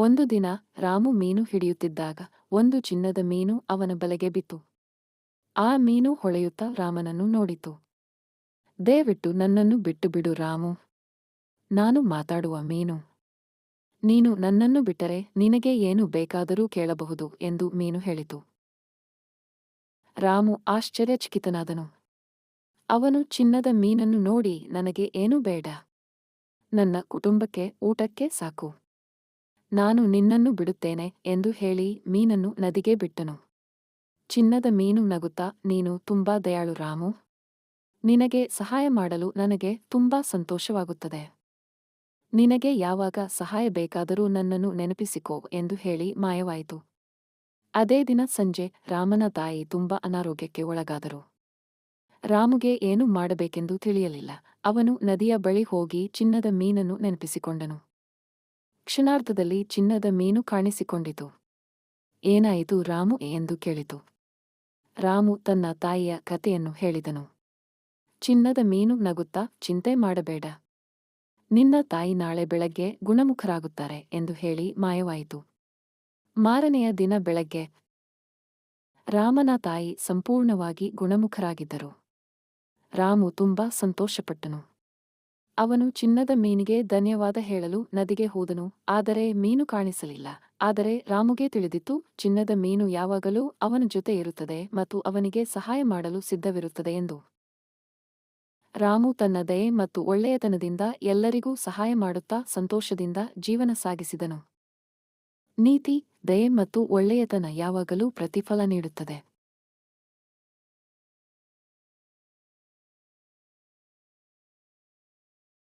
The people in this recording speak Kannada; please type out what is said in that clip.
ಒಂದು ದಿನ ರಾಮು ಮೀನು ಹಿಡಿಯುತ್ತಿದ್ದಾಗ ಒಂದು ಚಿನ್ನದ ಮೀನು ಅವನ ಬಲೆಗೆ ಬಿತ್ತು. ಆ ಮೀನು ಹೊಳೆಯುತ್ತಾ ರಾಮನನ್ನು ನೋಡಿತು. ದಯವಿಟ್ಟು ನನ್ನನ್ನು ಬಿಟ್ಟು ಬಿಡು ರಾಮು. ನಾನು ಮಾತಾಡುವ ಮೀನು. ನೀನು ನನ್ನನ್ನು ಬಿಟ್ಟರೆ ನಿನಗೆ ಏನು ಬೇಕಾದರೂ ಕೇಳಬಹುದು ಎಂದು ಮೀನು ಹೇಳಿತು. ರಾಮು ಆಶ್ಚರ್ಯಚಕಿತನಾದನು. ಅವನು ಚಿನ್ನದ ಮೀನನ್ನು ನೋಡಿ ನನಗೆ ಏನೂ ಬೇಡ. ನನ್ನ ಕುಟುಂಬಕ್ಕೆ ಊಟಕ್ಕೆ ಸಾಕು. ನಾನು ನಿನ್ನನ್ನು ಬಿಡುತ್ತೇನೆ ಎಂದು ಹೇಳಿ ಮೀನನ್ನು ನದಿಗೆ ಬಿಟ್ಟನು. ಚಿನ್ನದ ಮೀನು ನಗುತ್ತಾ, ನೀನು ತುಂಬಾ ದಯಾಳು ರಾಮು. ನಿನಗೆ ಸಹಾಯ ಮಾಡಲು ನನಗೆ ತುಂಬಾ ಸಂತೋಷವಾಗುತ್ತದೆ. ನಿನಗೆ ಯಾವಾಗ ಸಹಾಯ ಬೇಕಾದರೂ ನನ್ನನ್ನು ನೆನಪಿಸಿಕೋ ಎಂದು ಹೇಳಿ ಮಾಯವಾಯಿತು. ಅದೇ ದಿನ ಸಂಜೆ ರಾಮನ ತಾಯಿ ತುಂಬಾ ಅನಾರೋಗ್ಯಕ್ಕೆ ಒಳಗಾದರು. ರಾಮುಗೆ ಏನು ಮಾಡಬೇಕೆಂದು ತಿಳಿಯಲಿಲ್ಲ. ಅವನು ನದಿಯ ಬಳಿ ಹೋಗಿ ಚಿನ್ನದ ಮೀನನ್ನು ನೆನಪಿಸಿಕೊಂಡನು. ಕ್ಷಣಾರ್ಧದಲ್ಲಿ ಚಿನ್ನದ ಮೀನು ಕಾಣಿಸಿಕೊಂಡಿತು. ಏನಾಯಿತು ರಾಮು ಎಂದು ಕೇಳಿತು. ರಾಮು ತನ್ನ ತಾಯಿಯ ಕಥೆಯನ್ನು ಹೇಳಿದನು. ಚಿನ್ನದ ಮೀನು ನಗುತ್ತಾ ಚಿಂತೆ ಮಾಡಬೇಡ. ನಿನ್ನ ತಾಯಿ ನಾಳೆ ಬೆಳಗ್ಗೆ ಗುಣಮುಖರಾಗುತ್ತಾರೆ ಎಂದು ಹೇಳಿ ಮಾಯವಾಯಿತು. ಮಾರನೆಯ ದಿನ ಬೆಳಗ್ಗೆ ರಾಮನ ತಾಯಿ ಸಂಪೂರ್ಣವಾಗಿ ಗುಣಮುಖರಾಗಿದ್ದರು. ರಾಮು ತುಂಬಾ ಸಂತೋಷಪಟ್ಟನು. ಅವನು ಚಿನ್ನದ ಮೀನಿಗೆ ಧನ್ಯವಾದ ಹೇಳಲು ನದಿಗೆ ಹೋದನು. ಆದರೆ ಮೀನು ಕಾಣಿಸಲಿಲ್ಲ. ಆದರೆ ರಾಮುಗೆ ತಿಳಿದಿತ್ತು, ಚಿನ್ನದ ಮೀನು ಯಾವಾಗಲೂ ಅವನ ಜೊತೆ ಇರುತ್ತದೆ ಮತ್ತು ಅವನಿಗೆ ಸಹಾಯ ಮಾಡಲು ಸಿದ್ಧವಿರುತ್ತದೆ ಎಂದು. ರಾಮು ತನ್ನ ದಯೆ ಮತ್ತು ಒಳ್ಳೆಯತನದಿಂದ ಎಲ್ಲರಿಗೂ ಸಹಾಯ ಮಾಡುತ್ತಾ ಸಂತೋಷದಿಂದ ಜೀವನ ಸಾಗಿಸಿದನು. ನೀತಿ, ದಯೆ ಮತ್ತು ಒಳ್ಳೆಯತನ ಯಾವಾಗಲೂ ಪ್ರತಿಫಲ ನೀಡುತ್ತದೆ.